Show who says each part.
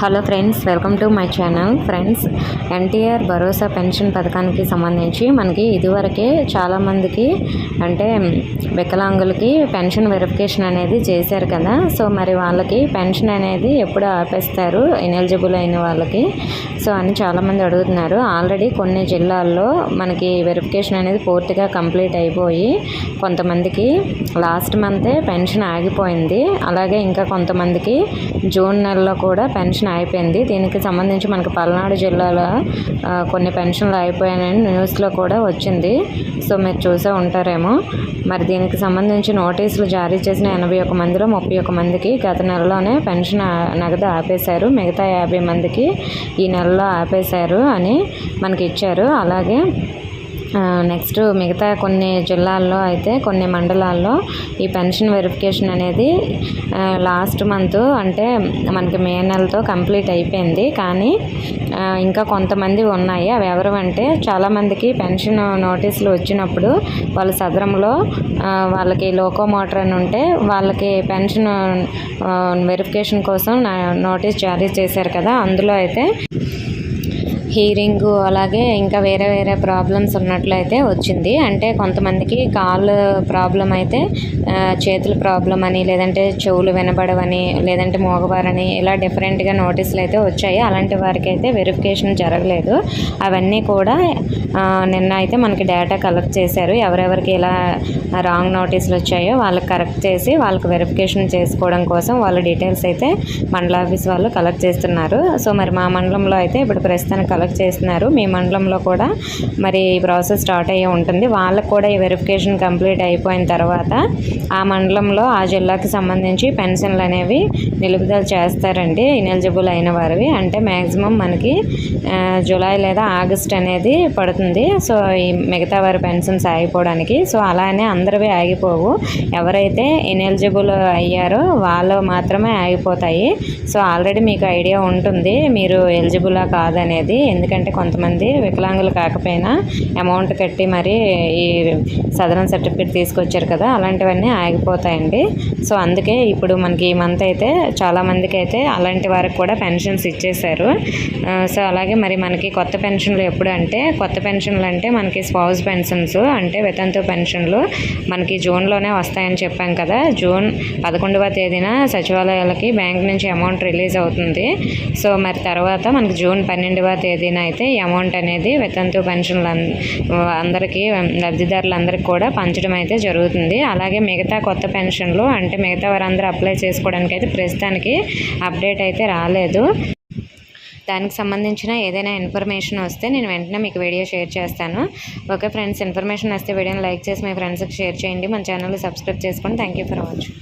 Speaker 1: Hello friends welcome to my channel. Friends NTR Bharosa pension పథకానికి సంబంధించి మనకి ఇదివరకే చాలామందికి అంటే వికలాంగులకి పెన్షన్ వెరిఫికేషన్ అనేది చేశారు కదా. సో మరి వాళ్ళకి పెన్షన్ అనేది ఎప్పుడు ఆపేస్తారు? ఎనెలిజిబుల్ అయిన వాళ్ళకి. సో అని చాలామంది అడుగుతున్నారు. ఆల్రెడీ కొన్ని జిల్లాల్లో మనకి వెరిఫికేషన్ అనేది పూర్తిగా కంప్లీట్ అయిపోయి కొంతమందికి లాస్ట్ మంతే పెన్షన్ ఆగిపోయింది. అలాగే ఇంకా కొంతమందికి జూన్ నెలలో కూడా పెన్షన్ అయిపోయింది దీనికి సంబంధించి మనకు పల్నాడు జిల్లాలో కొన్ని పెన్షన్లు అయిపోయాయని న్యూస్లో కూడా వచ్చింది. సో మీరు చూసే ఉంటారేమో. మరి దీనికి సంబంధించి నోటీసులు జారీ చేసిన ఎనభై ఒక మందిలో ముప్పై ఒక మందికి గత నెలలోనే పెన్షన్ నగదు ఆపేశారు. మిగతా యాభై మందికి ఈ నెలలో ఆపేశారు అని మనకి ఇచ్చారు. అలాగే నెక్స్ట్ మిగతా కొన్ని జిల్లాల్లో అయితే కొన్ని మండలాల్లో ఈ పెన్షన్ వెరిఫికేషన్ అనేది లాస్ట్ మంత్ అంటే మనకి మే నెలతో కంప్లీట్ అయిపోయింది. కానీ ఇంకా కొంతమంది ఉన్నాయి. అవి ఎవరు అంటే చాలామందికి పెన్షన్ నోటీసులు వచ్చినప్పుడు వాళ్ళ సదరంలో వాళ్ళకి లోకో మోటార్ అని ఉంటే వాళ్ళకి పెన్షన్ వెరిఫికేషన్ కోసం నోటీస్ జారీ చేశారు కదా. అందులో అయితే హీరింగ్ అలాగే ఇంకా వేరే వేరే ప్రాబ్లమ్స్ ఉన్నట్లయితే వచ్చింది. అంటే కొంతమందికి కాళ్ళు ప్రాబ్లం అయితే చేతుల ప్రాబ్లం అని లేదంటే చెవులు వినబడవని లేదంటే మోగవారని ఇలా డిఫరెంట్గా నోటీసులు అయితే వచ్చాయి. అలాంటి వారికి అయితే వెరిఫికేషన్ జరగలేదు. అవన్నీ కూడా నిన్న అయితే మనకి డేటా కలెక్ట్ చేశారు. ఎవరెవరికి ఇలా రాంగ్ నోటీసులు వచ్చాయో వాళ్ళకి కరెక్ట్ చేసి వాళ్ళకి వెరిఫికేషన్ చేసుకోవడం కోసం వాళ్ళ డీటెయిల్స్ అయితే మండల ఆఫీస్ వాళ్ళు కలెక్ట్ చేస్తున్నారు. సో మరి మా మండలంలో అయితే ఇప్పుడు ప్రస్తుతానికి కలెక్ట్ చేస్తున్నారు. మీ మండలంలో కూడా మరి ఈ ప్రాసెస్ స్టార్ట్ అయ్యి ఉంటుంది. వాళ్ళకు కూడా ఈ వెరిఫికేషన్ కంప్లీట్ అయిపోయిన తర్వాత ఆ మండలంలో ఆ జిల్లాకి సంబంధించి పెన్షన్లు అనేవి నిలుపుదల చేస్తారండి ఇనెలిజిబుల్ అయిన వారివి. అంటే మ్యాక్సిమం మనకి జూలై లేదా ఆగస్ట్ అనేది పడుతుంది. సో ఈ మిగతా వారి పెన్షన్స్ ఆగిపోవడానికి. సో అలానే అందరివి ఆగిపోవు. ఎవరైతే ఇనెలిజిబుల్ అయ్యారో వాళ్ళు మాత్రమే ఆగిపోతాయి. సో ఆల్రెడీ మీకు ఐడియా ఉంటుంది. మీరు ఎలిజిబులా కాదనేది ఎందుకంటే కొంతమంది వికలాంగులు కాకపోయినా అమౌంట్ కట్టి మరి ఈ సదరన్ సర్టిఫికేట్ తీసుకొచ్చారు కదా అలాంటివన్నీ ఆగిపోతాయండి. సో అందుకే ఇప్పుడు మనకి ఈ మంత్ అయితే చాలామందికి అయితే అలాంటి వారికి కూడా పెన్షన్స్ ఇచ్చేశారు. సో అలాగే మరి మనకి కొత్త పెన్షన్లు ఎప్పుడు అంటే కొత్త పెన్షన్లు అంటే మనకి స్పౌజ్ పెన్షన్స్ అంటే వితంతు పెన్షన్లు మనకి జూన్లోనే వస్తాయని చెప్పాం కదా. జూన్ పదకొండవ తేదీన సచివాలయాలకి బ్యాంక్ నుంచి అమౌంట్ రిలీజ్ అవుతుంది. సో మరి తర్వాత మనకి జూన్ పన్నెండవ తేదీ తేదీన అయితే ఈ అమౌంట్ అనేది వితంతు పెన్షన్లు అందరికీ లబ్ధిదారులందరికీ కూడా పంచడం అయితే జరుగుతుంది. అలాగే మిగతా కొత్త పెన్షన్లు అంటే మిగతా వారందరూ అప్లై చేసుకోవడానికి అయితే ప్రస్తుతానికి అప్డేట్ అయితే రాలేదు. దానికి సంబంధించిన ఏదైనా ఇన్ఫర్మేషన్ వస్తే నేను వెంటనే మీకు వీడియో షేర్ చేస్తాను. ఓకే ఫ్రెండ్స్ ఇన్ఫర్మేషన్ వస్తే వీడియోని లైక్ చేసి మీ ఫ్రెండ్స్కి షేర్ చేయండి. మన ఛానల్ సబ్స్క్రైబ్ చేసుకోండి థ్యాంక్ ఫర్ వాచింగ్